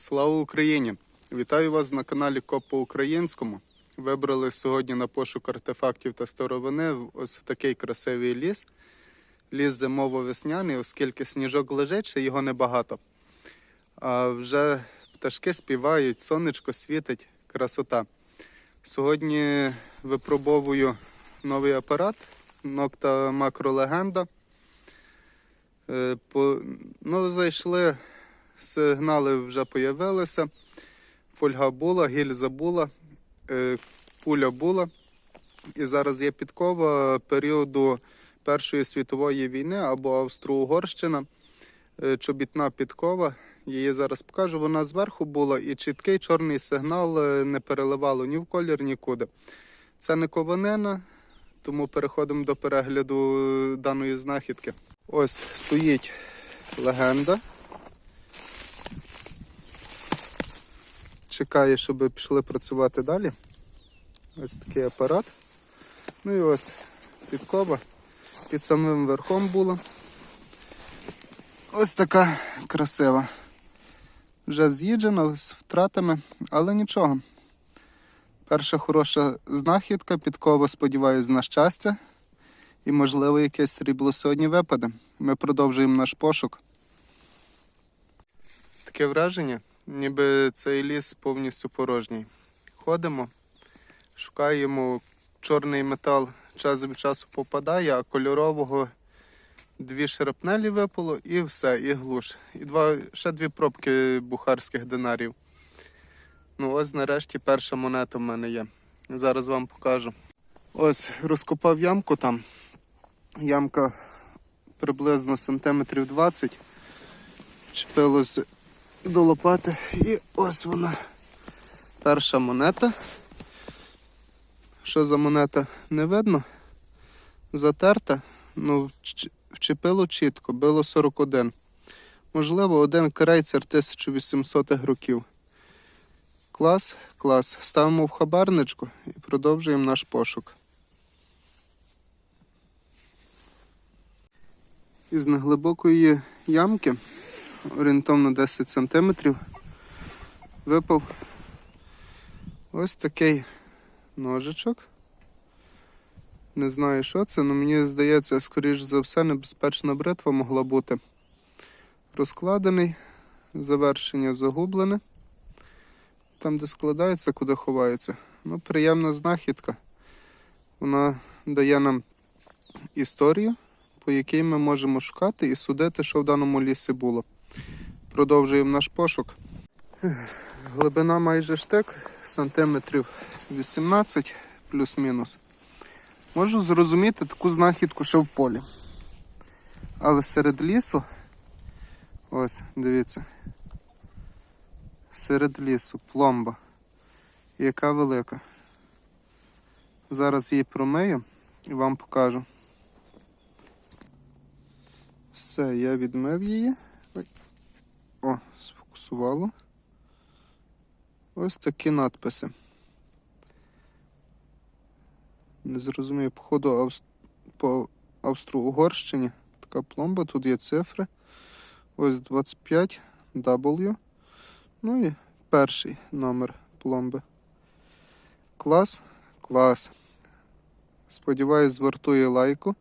Слава Україні! Вітаю вас на каналі Коп по українському. Вибрали сьогодні на пошук артефактів та старовини ось в такий красивий ліс. Ліс зимово-весняний, оскільки сніжок лежить, ще його небагато. А вже пташки співають, сонечко світить, красота. Сьогодні випробовую новий апарат Nocta Macro Legenda. Е, ну, зайшли, сигнали вже появилися. Фольга була, гільза була, е, пуля була. І зараз є підкова періоду Першої світової війни або Австро-Угорщина. Е, Чобітна підкова. Її зараз покажу. Вона зверху була і чіткий чорний сигнал е, не переливало ні в колір, нікуди. Це не кованина, тому переходимо до перегляду даної знахідки. Ось стоїть легенда. Чекає, щоб пішли працювати далі. Ось такий апарат. Ну і ось підкова. Під самим верхом була. Ось така красива. Вже з'їджена з втратами, але нічого. Перша хороша знахідка, підкова, сподіваюсь, на щастя. І, можливо, якесь срібло сьогодні випаде. Ми продовжуємо наш пошук. Таке враження, ніби цей ліс повністю порожній. Ходимо, шукаємо чорний метал, час від часу попадає, а кольорового дві шрапнелі випало і все, і глуш. І два, ще дві пробки бухарських динарів. Ну ось нарешті перша монета в мене є. Зараз вам покажу. Ось розкопав ямку там. Ямка приблизно сантиметрів 20. Чепилось до лопати. І ось вона. Перша монета. Що за монета не видно. Затерта. Ну, вчепило чітко, било 41. Можливо, один крейцер 1800 років. Клас, клас. Ставимо в хабарничку і продовжуємо наш пошук. Із неглибокої ямки, орієнтовно 10 см, випав ось такий ножичок. Не знаю, що це, але мені здається, скоріш за все, небезпечна бритва могла бути. Розкладений, завершення загублене. Там, де складається, куди ховається. Ну, приємна знахідка. Вона дає нам історію, по якій ми можемо шукати і судити, що в даному лісі було. Продовжуємо наш пошук. Глибина майже штик, сантиметрів 18 плюс-мінус. Можу зрозуміти таку знахідку, що в полі. Але серед лісу, ось, дивіться, серед лісу пломба. Яка велика. Зараз її промию і вам покажу. Все, я відмив її. О, сфокусувало. Ось такі надписи. Не зрозумію, походу Авс... по Австро-Угорщині. Така пломба, тут є цифри. Ось 25 W. Ну і перший номер пломби. Клас, клас. Сподіваюсь, звартує лайку,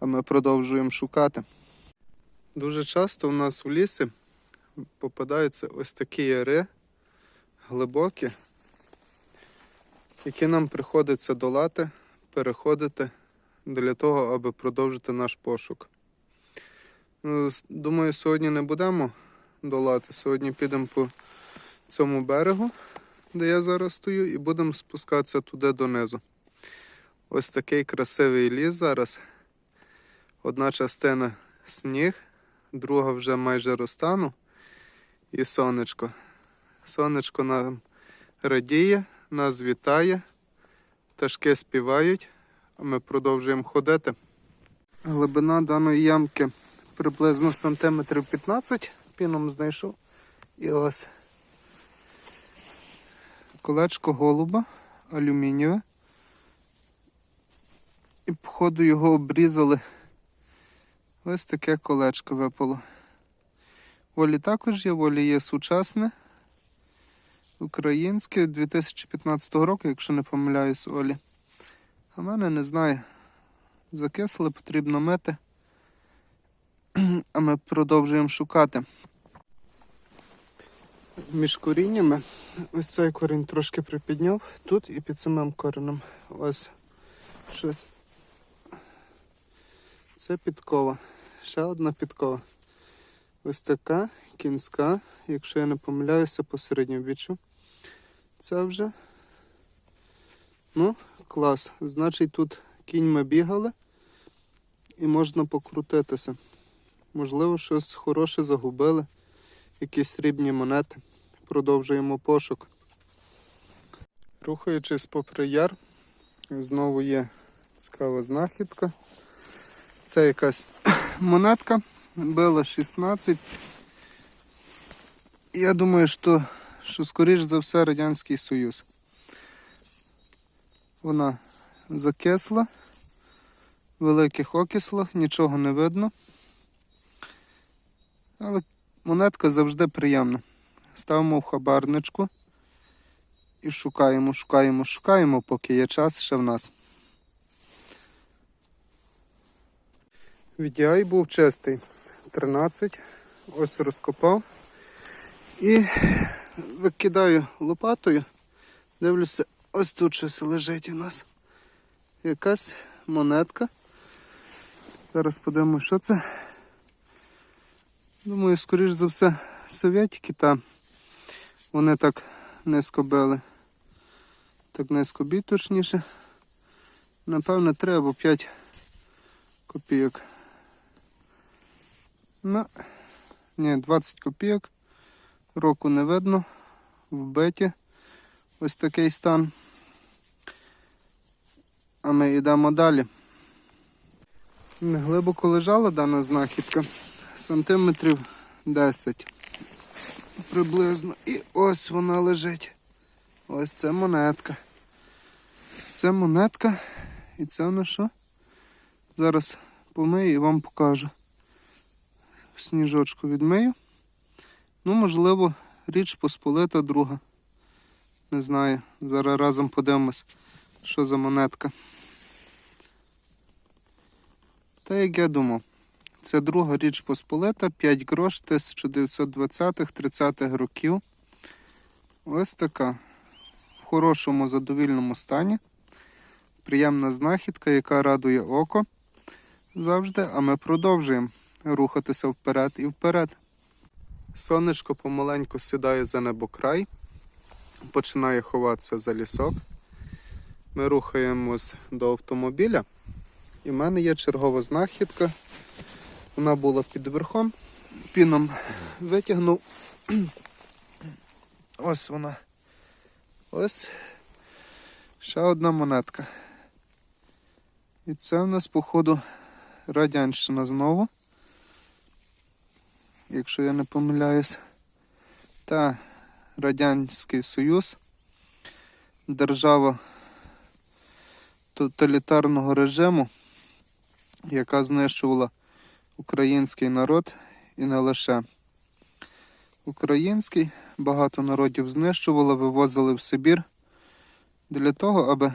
а ми продовжуємо шукати. Дуже часто у нас в лісі попадаються ось такі яри глибокі, які нам приходиться долати, переходити для того, аби продовжити наш пошук. Ну, думаю, сьогодні не будемо долати. Сьогодні підемо по цьому берегу, де я зараз стою, і будемо спускатися туди донизу. Ось такий красивий ліс зараз. Одна частина сніг, друга вже майже розтану. І сонечко. Сонечко нам радіє, нас вітає, пташки співають, а ми продовжуємо ходити. Глибина даної ямки приблизно сантиметрів 15 піном знайшов. І ось колечко голуба алюмінієве. І походу його обрізали. Ось таке колечко випало. Волі також є, волі є сучасне, Українське 2015 року, якщо не помиляюсь, Олі. А мене не знаю. Закисли, потрібно мити. А ми продовжуємо шукати. Між коріннями ось цей корінь трошки припідняв тут і під самим коренем. Ось щось. Це підкова. Ще одна підкова. Ось така кінська, якщо я не помиляюся, по середньовіччю. Це вже. Ну, клас. Значить, тут кіньми бігали і можна покрутитися. Можливо, щось хороше загубили, якісь срібні монети. Продовжуємо пошук. Рухаючись попри яр, знову є цікава знахідка. Це якась монетка, била 16. Я думаю, що, що скоріш за все Радянський Союз. Вона закисла, в великих окислах, нічого не видно. Але монетка завжди приємна. Ставимо в хабарничку і шукаємо, шукаємо, шукаємо, поки є час ще в нас. VDI був чистий. 13. Ось розкопав. І викидаю лопатою. Дивлюся, ось тут щось лежить у нас. Якась монетка. Зараз подивимося, що це. Думаю, скоріш за все, совєтики там. Вони так низько били. Так низько бій точніше. Напевно, 3 або 5 копійок. Ну, ні, 20 копійок. Року не видно. Вбиті. Ось такий стан. А ми йдемо далі. Глибоко лежала дана знахідка. Сантиметрів 10 приблизно. І ось вона лежить. Ось це монетка. Це монетка. І це вона що? Зараз помию і вам покажу. Сніжочку відмию. Ну, можливо, річ посполита друга. Не знаю. Зараз разом подивимось, що за монетка. Та як я думав, це друга річ посполита, 5 грош 1920-30-х років. Ось така. В хорошому задовільному стані. Приємна знахідка, яка радує око завжди, а ми продовжуємо рухатися вперед і вперед. Сонечко помаленьку сідає за небокрай, починає ховатися за лісок. Ми рухаємось до автомобіля. І в мене є чергова знахідка. Вона була під верхом. Піном витягнув. Ось вона. Ось ще одна монетка. І це в нас, походу, радянщина знову. Якщо я не помиляюсь. Та Радянський Союз. Держава тоталітарного режиму, яка знищувала український народ і не лише. Український багато народів знищувала, вивозили в Сибір для того, аби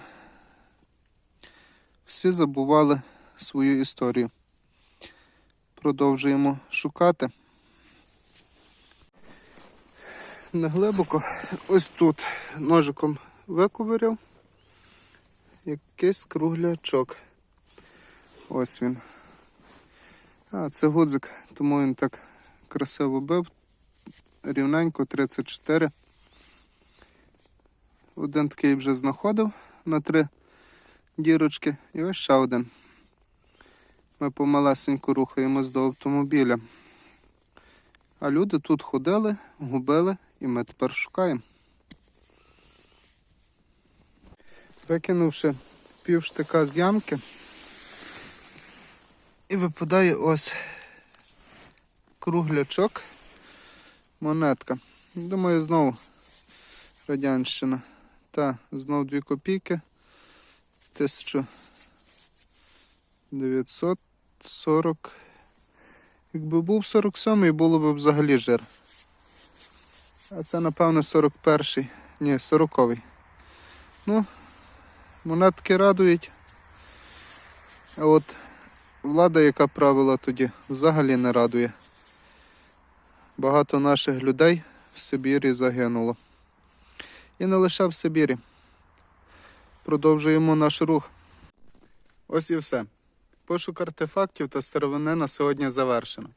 всі забували свою історію. Продовжуємо шукати. Неглибоко ось тут ножиком виковиряв якийсь круглячок. Ось він. А, це гудзик, тому він так красиво бив. Рівненько 34. Один такий вже знаходив на три дірочки і ось ще один. Ми помалесенько рухаємось до автомобіля. А люди тут ходили, губили і ми тепер шукаємо. Викинувши пів штика з ямки, і випадає ось круглячок, монетка. Думаю, знову радянщина. Та, знов 2 копійки. 1940. Якби був 47-й, було б взагалі жир. А це, напевно, 41-й. Ні, 40-й. Ну, монетки радують. А от влада, яка правила тоді, взагалі не радує. Багато наших людей в Сибірі загинуло. І не лише в Сибірі. Продовжуємо наш рух. Ось і все. Пошук артефактів та старовини на сьогодні завершено.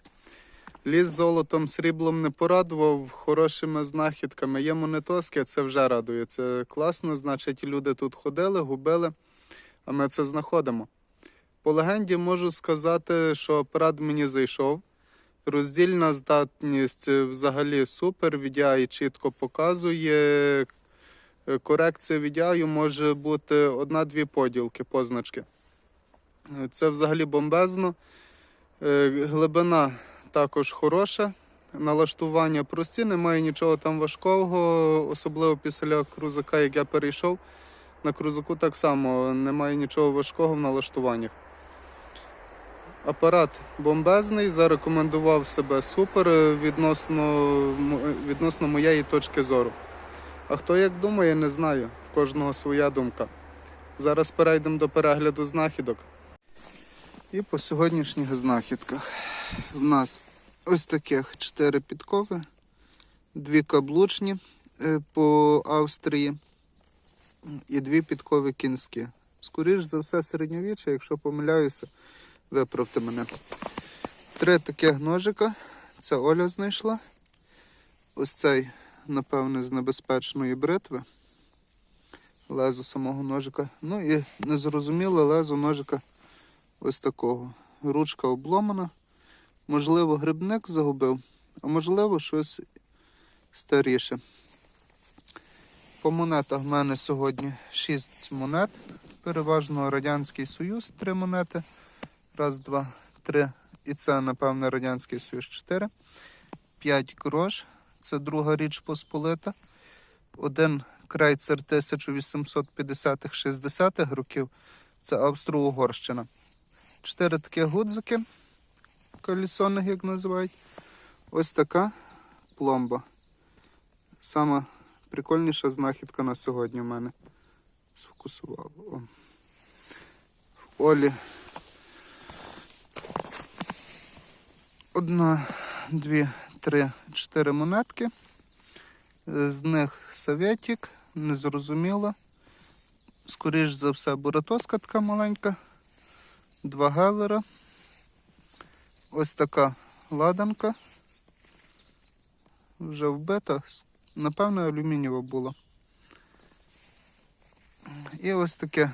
Ліс золотом, сріблом не порадував, хорошими знахідками. Є монетоски, це вже радує. Це класно, значить, люди тут ходили, губили, а ми це знаходимо. По легенді можу сказати, що апарат мені зайшов. Роздільна здатність взагалі супер. VDI чітко показує. Корекція VDI може бути одна-дві поділки, позначки. Це взагалі бомбезно. Е, Глибина також хороша. Налаштування прості, немає нічого там важкого, особливо після крузака, як я перейшов. На крузаку так само немає нічого важкого в налаштуваннях. Апарат бомбезний, зарекомендував себе супер відносно, відносно моєї точки зору. А хто як думає, не знаю. В кожного своя думка. Зараз перейдемо до перегляду знахідок. І по сьогоднішніх знахідках. В нас ось таких 4 підкови, дві каблучні е, по Австрії і дві підкови кінські. Скоріш за все, середньовіччя, якщо помиляюся, виправте мене. Три таких ножика. Це Оля знайшла. Ось цей, напевне, з небезпечної бритви. Лезо самого ножика. Ну і незрозуміле лезо ножика ось такого. Ручка обломана. Можливо, грибник загубив, а можливо, щось старіше. По монетах в мене сьогодні 6 монет. Переважно Радянський Союз 3 монети. Раз, два, три. І це, напевно, Радянський Союз 4. 5 грош. Це друга річ Посполита. Один крейцер 1850-60-х років. Це Австро-Угорщина. Чотири такі гудзики колісонних, як називають. Ось така пломба. Сама прикольніша знахідка на сьогодні в мене. Сфокусувало. О. В Олі. Одна, дві, три, чотири монетки. З них советик, незрозуміло. Скоріш за все, буратоска така маленька. Два гелера. Ось така ладанка. Вже вбита. Напевно, алюмінієва була. І ось таке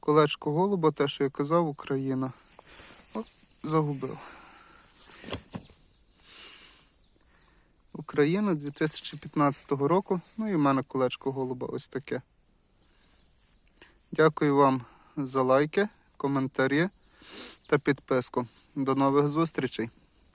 колечко голуба, те, що я казав, Україна. О, загубив. Україна 2015 року. Ну і в мене колечко голуба ось таке. Дякую вам за лайки, коментарі та підписку. До нових зустрічей!